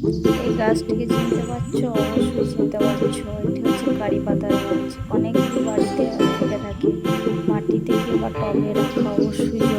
এই গাছটিকে চিনতে পারছ? অবশ্যই চিনতে পারছ। এটি হচ্ছে কারি পাতার গাছ। অনেক বাড়িতে থেকে থাকে। মাটিতে কিংবা টবে রাখা, অবশ্যই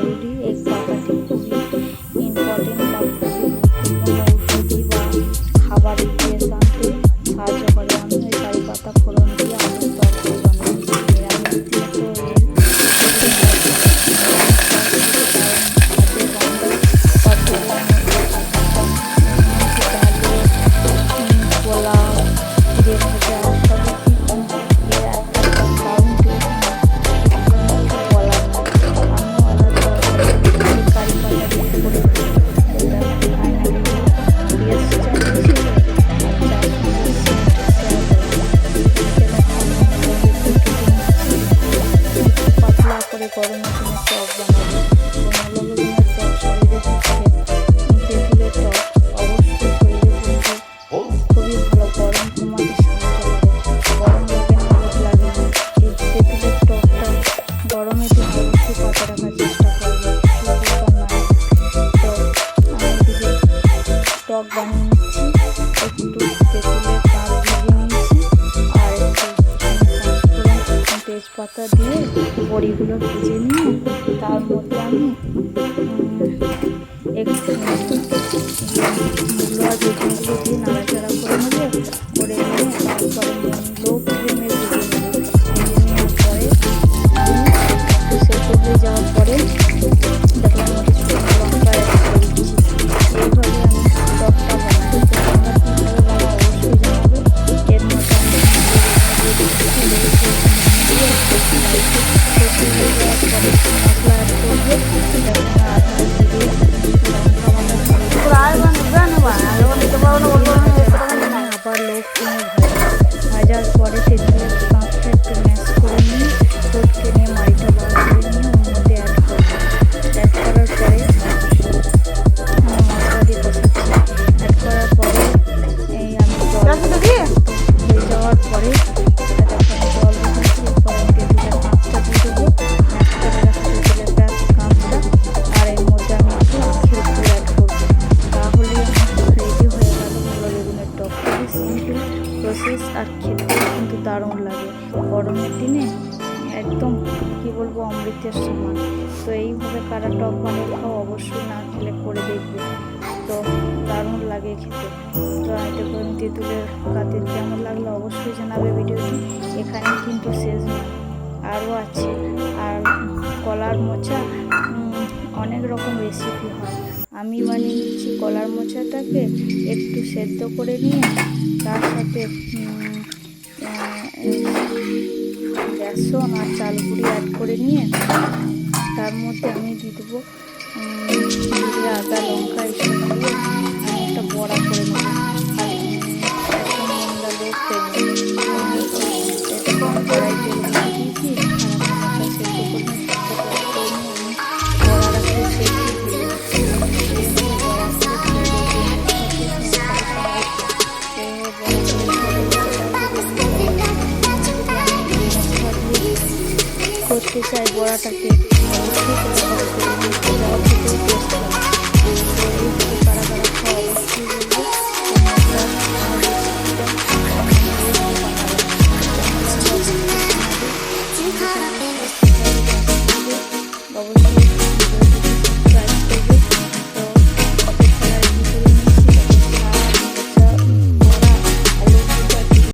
শরীরের পক্ষে খুবই ভালো গরম গরম লাগে টকটা গরমের দিনে অবশ্যই পাতা রাখার চেষ্টা করবে টক বানিয়ে বড়িগুলো ভেজে নিয়ে তার মধ্যে আমি একটু মূল্য আর দিয়ে নাড়াচাড়া করে করে নিয়ে নেওয়ার পরে যাওয়ার পরে, দেখলাম প্রসেস আর খেতে কিন্তু দারুণ লাগে। গরমের দিনে একদম, কি বলব, অমৃতের সমান। তো এইভাবে কারা টক বানিয়ে খাও, অবশ্যই না খেলে করে দেখবে। তো দারুণ লাগে খেতে। তো এটা করে তেঁতুলের কাতির কেমন লাগল অবশ্যই জানাবে ভিডিওটি। এখানে কিন্তু শেষ। নয় আরও আছে। আর কলার মোচা অনেক রকম রেসিপি হয়। আমি বানিয়ে নিচ্ছি কলার মোচাটাকে একটু সেদ্ধ করে নিয়ে তার সাথে বেসন আর চাল গুঁড়ি অ্যাড করে নিয়ে তার মধ্যে আমি দিয়ে দেবো আদা, লঙ্কা, এসব দিয়ে করতে চাই বড়াটাকে। অবশ্যই